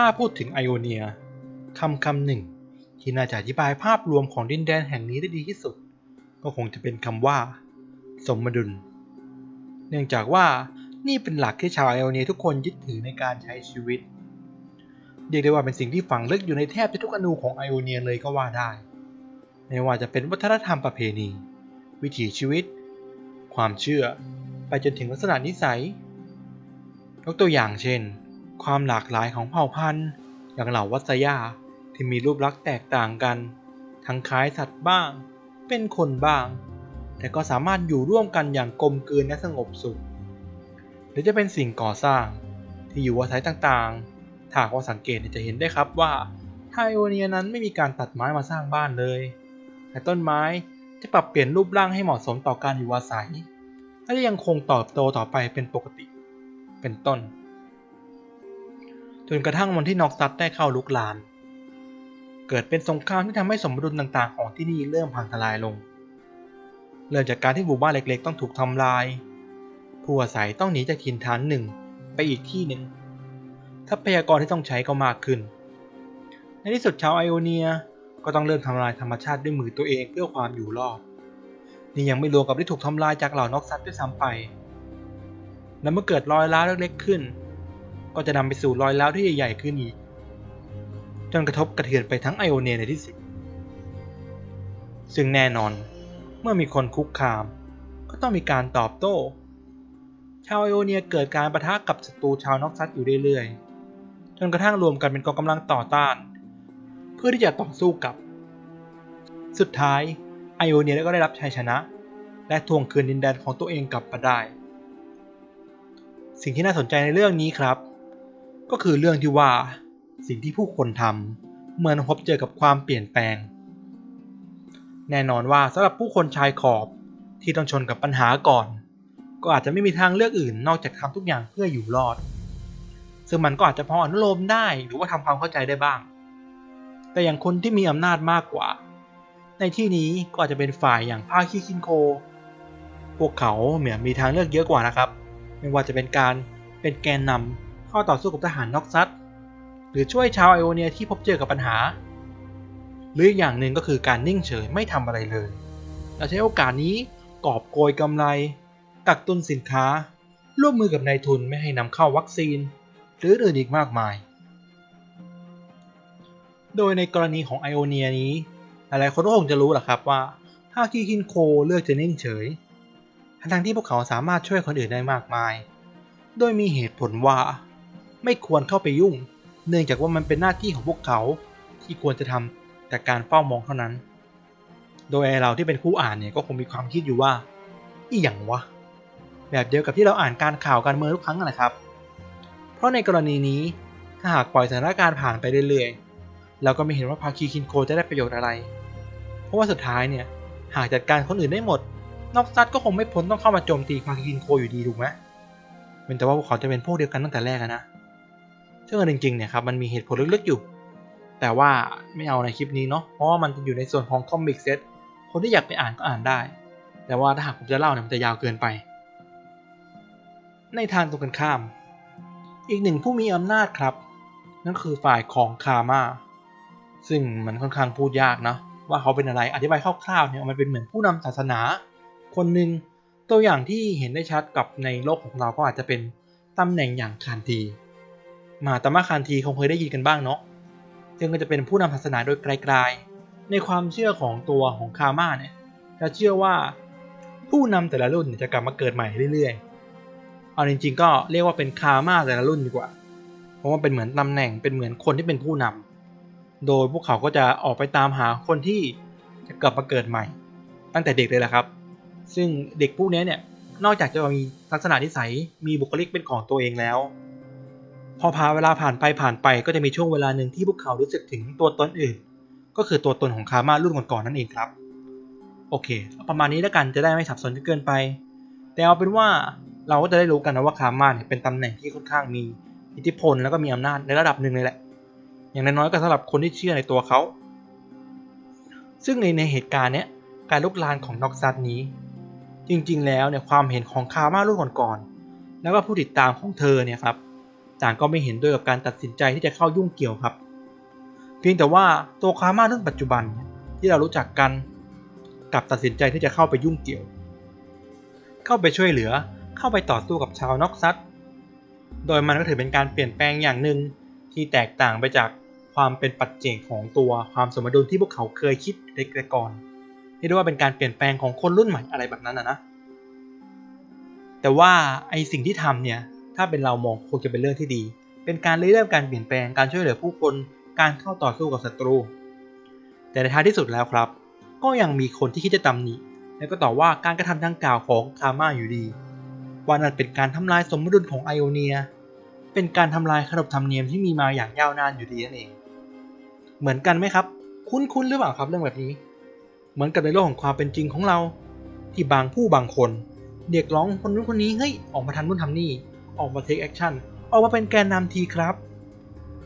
ถ้าพูดถึงไอโอเนียคำคำหนึ่ง ที่น่าจะอธิบายภาพรวมของดินแดนแห่งนี้ได้ดีที่สุด ก็คงจะเป็นคำว่า สมดุล เนื่องจากว่านี่เป็นหลักที่ชาวไอโอเนียทุกคนยึดถือในการใช้ชีวิต เรียกได้ว่าเป็นสิ่งที่ฝังลึกอยู่ในแทบจะทุกอนูของไอโอเนียเลยก็ว่าได้ ไม่ว่าจะเป็นวัฒนธรรมประเพณี วิถีชีวิต ความเชื่อ ไปจนถึงลักษณะนิสัย ยกตัวอย่างเช่น ความหลากหลายของเผ่าพันธุ์ อย่างเหล่าวัสยาที่มีรูปลักษณ์แตกต่างกัน ทั้งคล้ายสัตว์บ้าง เป็นคนบ้าง แต่ก็สามารถอยู่ร่วมกันอย่างกลมกลืนและสงบสุข หรือจะเป็นสิ่งก่อสร้างที่อยู่อาศัยต่างๆ ถ้าว่าสังเกตจะเห็นได้ครับว่าไทโอเนียนั้นไม่มีการตัดไม้มาสร้างบ้านเลย แต่ต้นไม้จะปรับเปลี่ยนรูปร่างให้เหมาะสมต่อการอยู่อาศัย และยังคงติบโตต่อไปเป็นปกติ เป็นต้น จนกระทั่งวันที่นอกซัดได้เข้าลุกลานเกิดเป็นสงครามที่ทำให้สมดุลต่างๆ ของที่นี่เริ่มพังทลายลง เริ่มจากการที่หมู่บ้านเล็กๆ ต้องถูกทำลาย ผู้อาศัยต้องหนีจากถิ่นฐานหนึ่งไปอีกที่หนึ่ง ทรัพยากรที่ต้องใช้ก็มากขึ้น ในที่สุดชาวไอโอเนียก็ต้องเริ่มทำลายธรรมชาติด้วยมือตัวเองเพื่อความอยู่รอด นี่ยังไม่รวมกับที่ถูกทำลายจากเหล่านอกซัดด้วยซ้ำไป และเมื่อเกิดรอยร้าวเล็กๆขึ้น ก็จะนำไปสู่รอยร้าวที่ใหญ่ๆขึ้นอีก จนกระทบกระเทือนไปทั้งไอโอเนียในที่สุด ซึ่งแน่นอนเมื่อมีคนคุกคาม ก็ต้องมีการตอบโต้ ชาวไอโอเนียเกิดการประทะกับศัตรูชาวนอกซัดอยู่เรื่อยๆ จนกระทั่งรวมกันเป็นกองกำลังต่อต้าน เพื่อที่จะต่อสู้กับ สุดท้ายไอโอเนียก็ได้รับชัยชนะ และทวงคืนดินแดนของตัวเองกลับมาได้ สิ่งที่น่าสนใจในเรื่องนี้ครับ ก็คือเรื่องที่ว่า สิ่งที่ผู้คนทำเมื่อพบเจอกับความเปลี่ยนแปลง แน่นอนว่าสำหรับผู้คนชายขอบที่ต้องชนกับปัญหาก่อน ก็อาจจะไม่มีทางเลือกอื่นนอกจากทำทุกอย่างเพื่ออยู่รอด ซึ่งมันก็อาจจะพออนุโลมได้หรือว่าทำความเข้าใจได้บ้าง แต่อย่างคนที่มีอำนาจมากกว่า ในที่นี้ก็อาจจะเป็นฝ่ายอย่างภาคีคินโค พวกเขาเหมือนมีทางเลือกเยอะกว่านะครับ ไม่ว่าจะเป็นการเป็นแกนนำ เข้าต่อสู้กับทหารนอกซัดหรือช่วยชาวไอโอเนียที่พบเจอกับปัญหา หรืออีกอย่างหนึ่งก็คือการนิ่งเฉยไม่ทำอะไรเลยและใช้โอกาสนี้กอบโกยกำไร กักตุนสินค้า ร่วมมือกับนายทุนไม่ให้นำเข้าวัคซีน หรืออื่นอีกมากมาย โดยในกรณีของไอโอเนียนี้ หลายๆคนก็คงจะรู้แหละครับว่าถ้าคีคินโคเลือกจะนิ่งเฉยทั้งที่พวกเขาสามารถช่วยคนอื่นได้มากมาย โดยมีเหตุผลว่า ไม่ควรเข้าไปยุ่ง เนื่องจากว่ามันเป็นหน้าที่ของพวกเขาที่ควรจะทำแต่การเฝ้ามองเท่านั้น โดยไอ้เราที่เป็นผู้อ่านเนี่ยก็คงมีความคิดอยู่ว่าอีหยังวะ แบบเดียวกับที่เราอ่านการข่าวการเมืองทุกครั้งนะครับ เพราะในกรณีนี้ถ้าหากปล่อยสถานการณ์ผ่านไปเรื่อยๆ เราก็ไม่เห็นว่าภาคีคินโคจะได้ประโยชน์อะไร เพราะว่าสุดท้ายเนี่ยหากจัดการคนอื่นได้หมด นอกซัดก็คงไม่พ้นต้องเข้ามาโจมตีภาคีคินโคอยู่ดีถูกไหมเป็นแต่ว่าพวกเขาจะเป็นพวกเดียวกันตั้งแต่แรกนะ ซึ่งจริงๆเนี่ยครับมันมีเหตุผลลึกๆอยู่ แต่ว่าไม่เอาในคลิปนี้เนาะเพราะว่ามันจะอยู่ในส่วนของคอมิกเซตคนที่อยากไปอ่านก็อ่านได้ แต่ว่าถ้าหากผมจะเล่าเนี่ยมันจะยาวเกินไป ในทางตรงกันข้าม อีกหนึ่งผู้มีอำนาจครับ นั่นคือฝ่ายของคาม่าซึ่งมันค่อนข้างพูดยากนะว่าเขาเป็นอะไรอธิบายคร่าวๆเนี่ยมันเป็นเหมือนผู้นำศาสนา คนหนึ่งตัวอย่างที่เห็นได้ชัดกับในโลกของเราก็อาจจะเป็นตำแหน่งอย่างคานที มหาตมะคานทีคงเคยได้ยินกันบ้างเนาะซึ่งก็จะเป็นผู้นำศาสนาโดยไกลๆ ในความเชื่อของตัวของคามาเนี่ยจะเชื่อว่าผู้นำแต่ละรุ่นจะกลับมาเกิดใหม่เรื่อยๆ เอาจริงๆ ก็เรียกว่าเป็นคามาแต่ละรุ่นดีกว่า เพราะว่าเป็นเหมือนตำแหน่งเป็นเหมือนคนที่เป็นผู้นำโดยพวกเขาก็จะออกไปตามหาคนที่จะกลับมาเกิดใหม่ ตั้งแต่เด็กเลยแหละครับ ซึ่งเด็กพวกนี้เนี่ยนอกจากจะมีลักษณะนิสัยมีบุคลิกเป็นของตัวเองแล้ว พอพาเวลาผ่านไปผ่านไปก็จะมีช่วงเวลาหนึ่งที่พวกเขารู้สึกถึงตัวตนอื่น ก็คือตัวตนของคามารุ่นก่อนๆนั่นเองครับโอเค ประมาณนี้แล้วกันจะได้ไม่สับสนจนเกินไป แต่เอาเป็นว่าเราก็จะได้รู้กันนะว่าคามาเนี่ยเป็นตำแหน่งที่ค่อนข้างมีอิทธิพลแล้วก็มีอำนาจในระดับหนึ่งเลยแหละ อย่างน้อยๆก็สำหรับคนที่เชื่อในตัวเขา ซึ่งในในเหตุการณ์เนี้ยการลุกลานของนอกซัดนี้ จริงๆ แล้วเนี่ยความเห็นของคามารุ่นก่อนๆแล้วก็ผู้ติดตามของเธอเนี่ยครับ ต่างก็ไม่เห็นด้วยกับการตัดสินใจที่จะเข้ายุ่งเกี่ยวครับ เพียงแต่ว่าตัวคามารุ่นปัจจุบันที่เรารู้จักกันกลับตัดสินใจที่จะเข้าไปยุ่งเกี่ยว เข้าไปช่วยเหลือเข้าไปต่อสู้กับชาวนอกซัดโดยมันก็ถือเป็นการเปลี่ยนแปลงอย่างหนึ่งที่แตกต่างไปจากความเป็นปัจเจกของตัวความสมดุลที่พวกเขาเคยคิดแต่ก่อนที่เรียกว่าเป็นการเปลี่ยนแปลงของคนรุ่นใหม่อะไรแบบนั้นนะนะแต่ว่าไอสิ่งที่ทำเนี่ย ถ้าเป็นเรามองคงจะเป็นเรื่องที่ดี เป็นการเริ่มการเปลี่ยนแปลงการช่วยเหลือผู้คน การเข้าต่อสู้กับศัตรู แต่ในท้ายที่สุดแล้วครับ ก็ยังมีคนที่คิดจะตำหนิและก็ต่อว่าการกระทำดังกล่าวของคาม่าอยู่ดีว่านั่นเป็นการทำลายสมดุลของไอโอเนีย เป็นการทำลายขนบธรรมเนียมที่มีมาอย่างยาวนานอยู่ดีนั่นเอง เหมือนกันไหมครับ คุ้นๆหรือเปล่าครับเรื่องแบบนี้ เหมือนกับในโลกของความเป็นจริงของเรา ที่บางผู้บางคนเรียกร้องคนนู้นคนนี้เฮ้ยออกมาทำนู่นทำนี่ ออกมาเทคแอคชั่นออกมาเป็นแกนนำทีครับ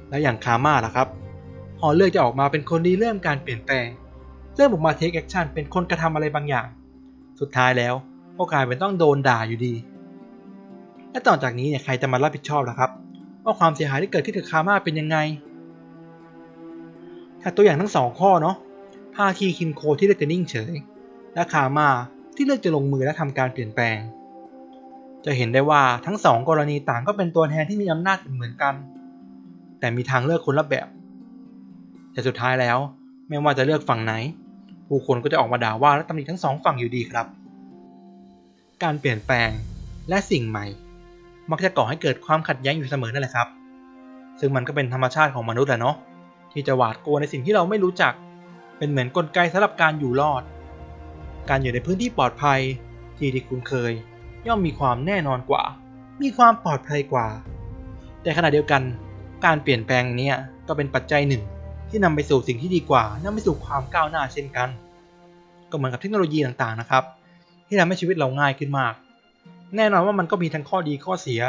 แล้วอย่างคาม่าล่ะครับพอเลือกจะออกมาเป็นคนดีเริ่มการเปลี่ยนแปลงเริ่มออกมาเทคแอคชั่นเป็นคนกระทำอะไรบางอย่าง สุดท้ายแล้วก็กลายเป็นต้องโดนด่าอยู่ดี และต่อจากนี้เนี่ยใครจะมารับผิดชอบล่ะครับ ว่าความเสียหายที่เกิดขึ้นกับคาม่าเป็นยังไงถ้าตัวอย่างทั้งสองข้อเนาะภาคีคินโคที่เลือกจะนิ่งเฉย และคาม่าที่เลือกจะลงมือและทำการเปลี่ยนแปลง จะเห็นได้ว่าทั้งสองกรณีต่างก็เป็นตัวแทนที่มีอำนาจเหมือนกัน แต่มีทางเลือกคนละแบบ แต่สุดท้ายแล้ว ไม่ว่าจะเลือกฝั่งไหน ผู้คนก็จะออกมาด่าว่าและตำหนิทั้งสองฝั่งอยู่ดีครับ การเปลี่ยนแปลงและสิ่งใหม่ มักจะก่อให้เกิดความขัดแย้งอยู่เสมอนั่นแหละครับ ซึ่งมันก็เป็นธรรมชาติของมนุษย์แหละเนาะที่จะหวาดกลัวในสิ่งที่เราไม่รู้จัก เป็นเหมือนกลไกสำหรับการอยู่รอด การอยู่ในพื้นที่ปลอดภัยที่ที่คุณเคย ย่อมมีความแน่นอนกว่า มีความปลอดภัยกว่า แต่ขณะเดียวกันการเปลี่ยนแปลงนี้ก็เป็นปัจจัยหนึ่ง ที่นำไปสู่สิ่งที่ดีกว่านำไปสู่ความก้าวหน้าเช่นกัน ก็เหมือนกับเทคโนโลยีต่างๆนะครับ ที่ทำให้ชีวิตเราง่ายขึ้นมาก แน่นอนว่ามันก็มีทั้งข้อดีข้อเสีย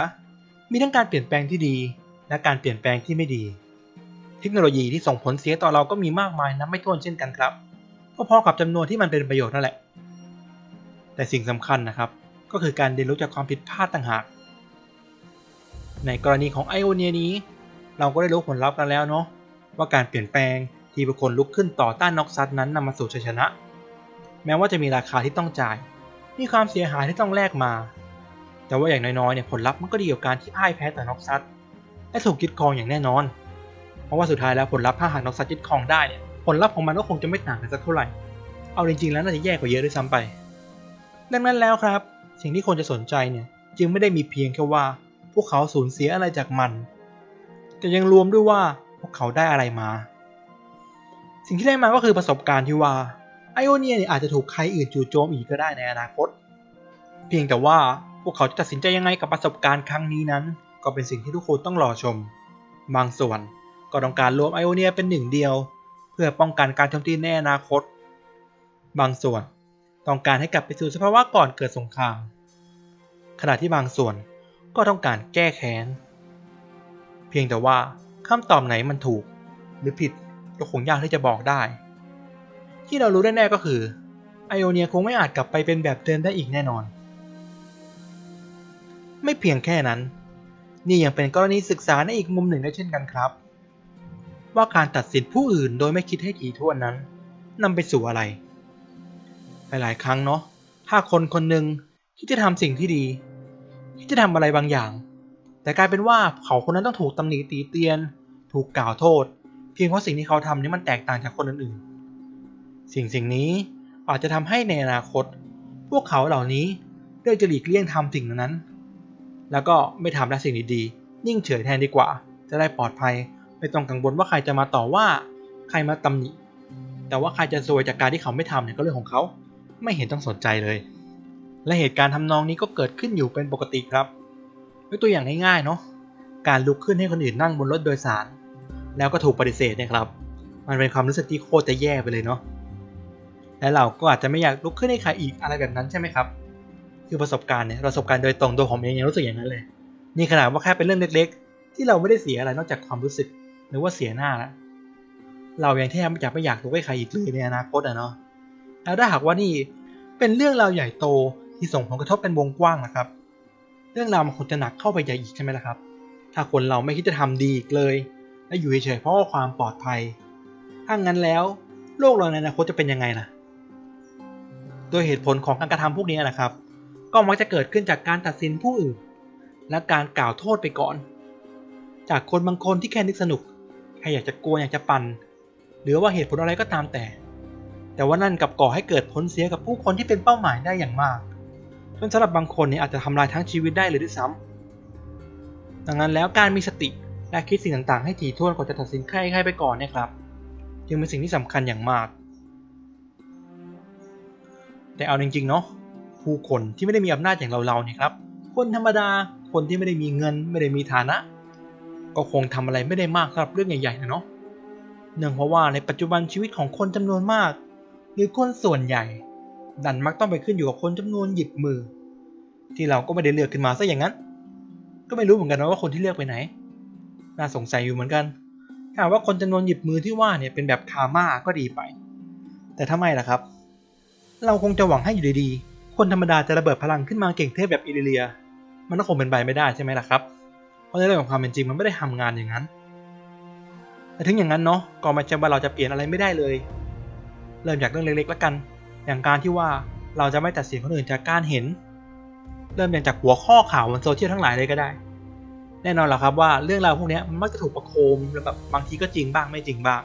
มีทั้งการเปลี่ยนแปลงที่ดี และการเปลี่ยนแปลงที่ไม่ดี เทคโนโลยีที่ส่งผลเสียต่อเราก็มีมากมายนับไม่ถ้วนเช่นกันครับพอๆกับจำนวนที่มันเป็นประโยชน์นั่นแหละ แต่สิ่งสำคัญนะครับ ก็คือการเรียนรู้จากความผิดพลาดต่างหาก ในกรณีของไอโอเนียนี้ เราก็ได้รู้ผลลัพธ์กันแล้วเนาะว่าการเปลี่ยนแปลงที่บุคคลลุกขึ้นต่อต้านน็อกซัดนั้นนำมาสู่ชัยชนะ แม้ว่าจะมีราคาที่ต้องจ่าย มีความเสียหายที่ต้องแลกมา แต่ว่าอย่างน้อยๆเนี่ยผลลัพธ์มันก็ดีกว่าการที่พ่ายแพ้ต่อน็อกซัดและถูกยึดครองอย่างแน่นอน เพราะว่าสุดท้ายแล้วผลลัพธ์ถ้าหากน็อกซัดยึดครองได้เนี่ยผลลัพธ์ของมันก็คงจะไม่ต่างกันสักเท่าไหร่ เอาจริงๆแล้วน่าจะแย่กว่าเยอะด้วยซ้ำไป ดังนั้นแล้วครับ สิ่งที่คนจะสนใจเนี่ยจึงไม่ได้มีเพียงแค่ว่า พวกเขาสูญเสียอะไรจากมัน แต่ยังรวมด้วยว่าพวกเขาได้อะไรมา สิ่งที่ได้มาก็คือประสบการณ์ที่ว่าไอโอเนียเนี่ยอาจจะถูกใครอื่นจู่โจมอีกก็ได้ในอนาคต เพียงแต่ว่าพวกเขาจะตัดสินใจยังไงกับประสบการณ์ครั้งนี้นั้น ก็เป็นสิ่งที่ทุกคนต้องรอชม บางส่วนก็ต้องการรวมไอโอเนียเป็นหนึ่งเดียว เพื่อป้องกันการโจมตีในอนาคต บางส่วน ต้องการให้กลับไปสู่สภาวะก่อนเกิดสงคราม ขณะที่บางส่วนก็ต้องการแก้แค้น เพียงแต่ว่าคำตอบไหนมันถูก หรือผิดก็คงยากที่จะบอกได้ ที่เรารู้แน่ๆก็คือไอโอเนียคงไม่อาจกลับไปเป็นแบบเดิมได้อีกแน่นอน ไม่เพียงแค่นั้น นี่ยังเป็นกรณีศึกษาในอีกมุมหนึ่งได้เช่นกันครับ ว่าการตัดสินผู้อื่นโดยไม่คิดให้ถี่ถ้วนนั้นนำไปสู่อะไร หลาย ๆ ครั้งเนาะถ้าคนคนหนึ่งที่จะทำสิ่งที่ดีที่จะทำอะไรบางอย่าง แต่กลายเป็นว่าเขาคนนั้นต้องถูกตำหนิตีเตียน ถูกกล่าวโทษ เพียงเพราะสิ่งที่เขาทำนี้มันแตกต่างจากคนอื่นๆสิ่งสิ่งนี้อาจจะทำให้ในอนาคต พวกเขาเหล่านี้เลือกจะหลีกเลี่ยงทำสิ่งนั้น แล้วก็ไม่ทำและสิ่งดีๆนิ่งเฉยแทนดีกว่า จะได้ปลอดภัยไม่ต้องกังวลว่าใครจะมาต่อว่าใครมาตำหนิ แต่ว่าใครจะซวยจากการที่เขาไม่ทำเนี่ยก็เรื่องของเขา ไม่เห็นต้องสนใจเลย และเหตุการณ์ทำนองนี้ก็เกิดขึ้นอยู่เป็นปกติครับยกตัวอย่างง่ายๆเนาะการลุกขึ้นให้คนอื่นนั่งบนรถโดยสาร แล้วก็ถูกปฏิเสธเนะครับ มันเป็นความรู้สึกที่โคตรจะแย่ไปเลยเนาะและเราก็อาจจะไม่อยากลุกขึ้นให้ใครอีกอะไรแบบนั้นใช่ไหมครับ คือประสบการณ์เนี่ยประสบการณ์โดยตรงตัวผมเองยังรู้สึกอย่างนั้นเลย นี่ขนาดว่าแค่เป็นเรื่องเล็กๆ ที่เราไม่ได้เสียอะไรนอกจากความรู้สึก หรือว่าเสียหน้าละเรายังแทบไม่อยากไม่อยากลุกให้ใครอีกเลยในอนาคตอะเนาะ แล้วถ้าหากว่านี่เป็นเรื่องราวใหญ่โตที่ส่งผลกระทบเป็นวงกว้างนะครับ เรื่องราวมันคงจะหนักเข้าไปใหญ่อีกใช่ไหมล่ะครับ ถ้าคนเราไม่คิดจะทำดีอีกเลย และอยู่เฉยๆเพราะว่าความปลอดภัย ถ้างั้นแล้วโลกเราในอนาคตจะเป็นยังไงล่ะ โดยเหตุผลของการกระทำพวกนี้นะครับ ก็มักจะเกิดขึ้นจากการตัดสินผู้อื่น และการกล่าวโทษไปก่อน จากคนบางคนที่แค่นึกสนุกแค่อยากจะกลัวอยากจะปั่น หรือว่าเหตุผลอะไรก็ตามแต่ แต่ว่านั่นกับก่อให้เกิดผลเสียกับผู้คนที่เป็นเป้าหมายได้อย่างมากจนสำหรับบางคนเนี่ยอาจจะทำลายทั้งชีวิตได้เลยด้วยซ้ำดังนั้นแล้วการมีสติและคิดสิ่งต่างๆให้ถี่ถ้วนก่อนจะตัดสินใครใครไปก่อนเนี่ยครับ จึงเป็นสิ่งที่สำคัญอย่างมาก แต่เอาจริงๆเนาะผู้คนที่ไม่ได้มีอำนาจอย่างเราๆเนี่ยครับคนธรรมดาคนที่ไม่ได้มีเงินไม่ได้มีฐานะ ก็คงทำอะไรไม่ได้มากสำหรับเรื่องใหญ่ๆนะเนาะเนื่องเพราะว่าในปัจจุบันชีวิตของคนจำนวนมาก หรือคนส่วนใหญ่ ดันมักต้องไปขึ้นอยู่กับคนจำนวนหยิบมือ ที่เราก็ไม่ได้เลือกขึ้นมาซะอย่างนั้น ก็ไม่รู้เหมือนกันนะว่าคนที่เลือกไปไหน น่าสงสัยอยู่เหมือนกันถ้าว่าคนจำนวนหยิบมือที่ว่าเนี่ยเป็นแบบคาม่าก็ดีไป แต่ทำไมล่ะครับ เราคงจะหวังให้อยู่ดีๆ คนธรรมดาจะระเบิดพลังขึ้นมาเก่งเทพแบบอิลิเลีย มันก็คงเป็นไปไม่ได้ใช่ไหมล่ะครับ เพราะในเรื่องของความเป็นจริงมันไม่ได้ทำงานอย่างนั้น แต่ถึงอย่างนั้นเนาะก็ไม่ใช่ว่าเราจะเปลี่ยนอะไรไม่ได้เลย เริ่มจากเรื่องเล็กๆแล้วกัน อย่างการที่ว่าเราจะไม่ตัดสินคนอื่นจากการเห็น เริ่มอย่างจากหัวข้อข่าวบนโซเชียลทั้งหลายเลยก็ได้ แน่นอนแหละครับว่าเรื่องราวพวกนี้มันมักจะถูกประโคมแล้วแบบบางทีก็จริงบ้างไม่จริงบ้าง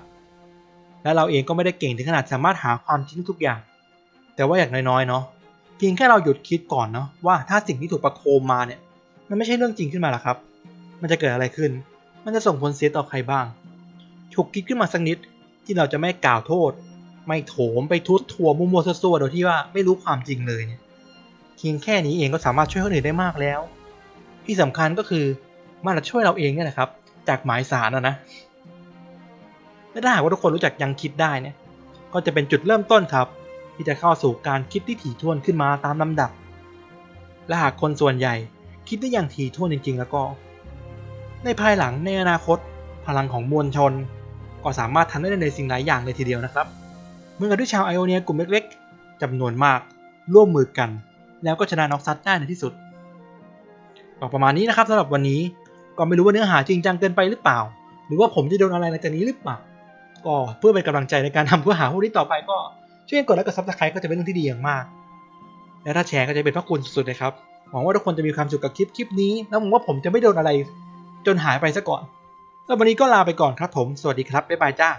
และเราเองก็ไม่ได้เก่งถึงขนาดสามารถหาความจริงทุกอย่าง แต่ว่าอย่างน้อยๆเนาะเพียงแค่เราหยุดคิดก่อนเนาะว่าถ้าสิ่งที่ถูกประโคมมาเนี่ย มันไม่ใช่เรื่องจริงขึ้นมาล่ะครับ มันจะเกิดอะไรขึ้น มันจะส่งผลเสียต่อใครบ้าง ฉุกคิดขึ้นมาสักนิดที่เราจะไม่กล่าวโทษ ไม่โถมไปทุดทัวมั่วๆซั่วๆโดยที่ว่าไม่รู้ความจริงเลยเนี่ยเพียงแค่นี้เองก็สามารถช่วยคนอื่นได้มากแล้ว ที่สำคัญก็คือมันจะช่วยเราเองเนี่ยแหละครับ จากหมายสารนะนะและถ้าหากว่าทุกคนรู้จักยังคิดได้เนี่ย ก็จะเป็นจุดเริ่มต้นครับ ที่จะเข้าสู่การคิดที่ถี่ถ้วนขึ้นมาตามลำดับ และหากคนส่วนใหญ่คิดได้อย่างถี่ถ้วนจริง ๆ แล้วก็ ในภายหลังในอนาคต พลังของมวลชน ก็สามารถทำได้ในสิ่งหลายอย่างเลยทีเดียวนะครับ เมื่อที่ชาวไอโอเนียกลุ่มเล็กๆจำนวนมากร่วมมือกัน แล้วก็ชนะน็อกซัดได้ในที่สุดก็ประมาณนี้นะครับสำหรับวันนี้ก็ไม่รู้ว่าเนื้อหาจริงจังเกินไปหรือเปล่า หรือว่าผมจะโดนอะไรหลังจากนี้หรือเปล่าก็เพื่อเป็นกำลังใจในการทำเพื่อหาพวกนี้ต่อไปก็ช่วยกดไลค์กดซับสไครต์ก็จะเป็นเรื่องที่ดีอย่างมาก และถ้าแชร์ก็จะเป็นพระคุณสุดๆเลยครับหวังว่าทุกคนจะมีความสุขกับคลิปคลิปนี้ แล้วหวังว่าผมจะไม่โดนอะไร จนหายไปซะก่อน แล้ววันนี้ก็ลาไปก่อนครับผม สวัสดีครับ บ๊ายบายจ้า